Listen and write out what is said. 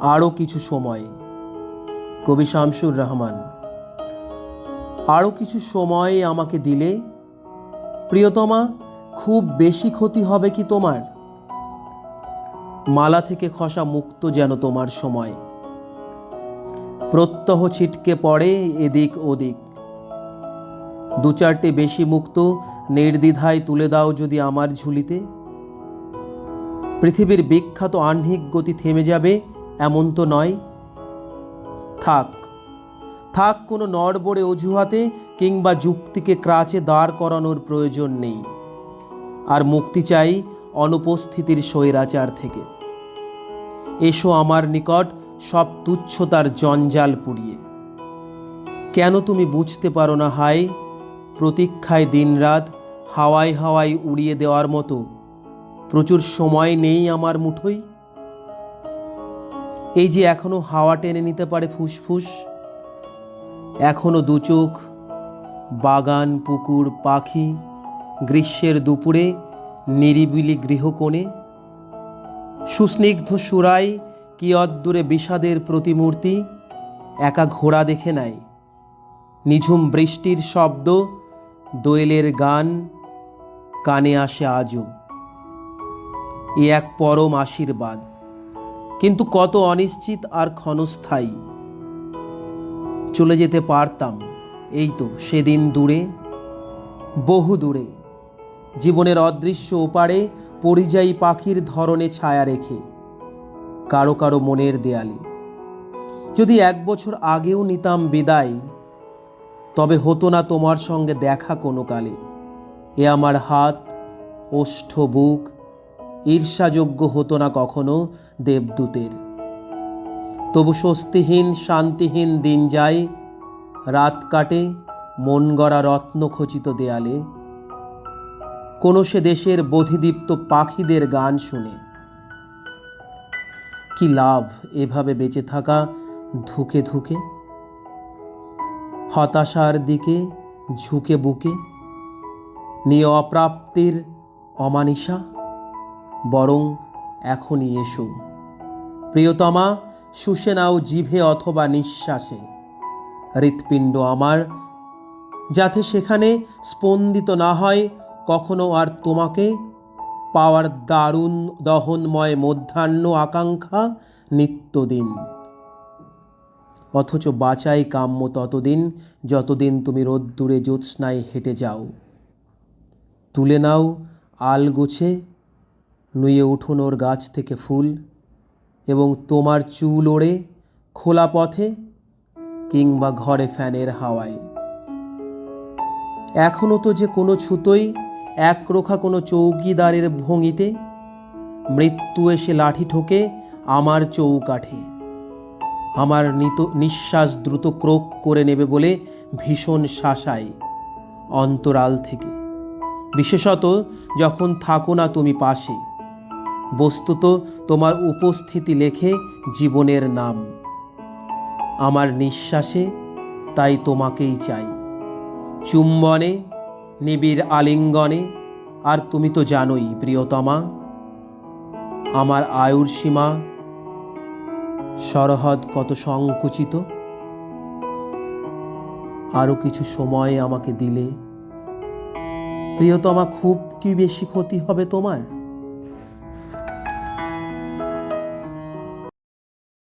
আরও কিছু সময়। কবি শামসুর রহমান, আরও কিছু সময় আমাকে দিলে? প্রিয়তমা, খুব বেশি ক্ষতি হবে কি তোমার? মালা থেকে খসা মুক্ত যেন তোমার সময়। প্রত্যহ ছিটকে পড়ে এদিক ওদিক। দু চারটে বেশি মুক্ত নির্দ্বিধায় তুলে দাও যদি আমার ঝুলিতে। পৃথিবীর বিখ্যাত আহ্নিক গতি থেমে যাবে এমন তো নয়। থাক থাক কোনো নড়বড়ে অজুহাতে কিংবা যুক্তিকে ক্রাচে দাঁড় করানোর প্রয়োজন নেই। আর মুক্তি চাই অনুপস্থিতির স্বৈরাচার থেকে। এসো আমার নিকট সব তুচ্ছতার জঞ্জাল পুড়িয়ে। কেন তুমি বুঝতে পারো না হাই প্রতীক্ষায় দিনরাত হাওয়ায় হাওয়ায় উড়িয়ে দেওয়ার মতো। প্রচুর সময় নেই আমার মুঠোই এই যে এখনও হাওয়া টেনে নিতে পারে ফুসফুস, এখনও দু চোখ, বাগান, পুকুর, পাখি, গ্রীষ্মের দুপুরে নিরিবিলি গৃহকোণে, সুস্নিগ্ধ সুরাই কি অদ্দূরে বিষাদের প্রতিমূর্তি, একা ঘোড়া দেখে নেয় নিঝুম বৃষ্টির শব্দ, দোয়েলের গান, কানে আসে আজও। এ এক পরম আশীর্বাদ। কিন্তু কত অনিশ্চিত আর ক্ষণস্থায়ী। চলে যেতে পারতাম, এই তো সেদিন দূরে, বহু দূরে। জীবনের অদৃশ্য ওপারে পরিযায়ী পাখির ধরনে ছায়া রেখে, কারও কারও মনের দেয়ালে। যদি এক বছর আগেও নিতাম বিদায়, তবে হতো না তোমার সঙ্গে দেখা কোনো কালে। এ আমার হাত, ওষ্ঠ বুক ঈর্ষাযোগ্য হতো না কখনো দেবদূতের। তবু স্বস্তিহীন, শান্তিহীন দিন যায়, রাত কাটে, মন গড়া রত্নখচিত দেয়ালে। কোনো সে দেশের বোধিদীপ্ত পাখিদের গান শুনে। কি লাভ এভাবে বেঁচে থাকা ধুকে ধুকে? হতাশার দিকে ঝুঁকে বুকে। নিয়ে অপ্রাপ্তির অমানিসা? বরং এখনই এসো। প্রিয়তমা, শুষে নাও জিভে অথবা নিঃশ্বাসে। হৃৎপিণ্ড আমার, যাতে সেখানে স্পন্দিত না হয়, কখনো আর তোমাকে। পাওয়ার দারুণ দহনময় মধ্যাহ্ন আকাঙ্ক্ষা নিত্যদিন। অথচ বাঁচাই কাম্য ততদিন, যতদিন তুমি রোদ্দুরে জ্যোৎস্নায় হেঁটে যাও। তুলে নাও আল গোছে নুয়ে উঠুন ওর গাছ থেকে ফুল এবং তোমার চুল ওড়ে খোলা পথে কিংবা ঘরে ফ্যানের হাওয়ায়। এখনও তো যে কোনো ছুতোই একরোখা কোনো চৌকিদারের ভঙ্গিতে মৃত্যু এসে লাঠি ঠোকে আমার চৌকাঠে। আমার নিত নিঃশ্বাস দ্রুত ক্রোক করে নেবে বলে ভীষণ শাসায় অন্তরাল থেকে। বিশেষত যখন থাকো না তুমি পাশে। বস্তুত তোমার উপস্থিতি লেখে জীবনের নাম। আমার নিঃশ্বাসে তাই তোমাকেই চাই। চুম্বনে, নিবিড় আলিঙ্গনে, আর তুমি তো জানোই প্রিয়তমা, আমার আয়ুর সীমা, সরহদ কত সংকুচিত। আরও কিছু সময় আমাকে দিলে, প্রিয়তমা, খুব কি বেশি ক্ষতি হবে তোমার?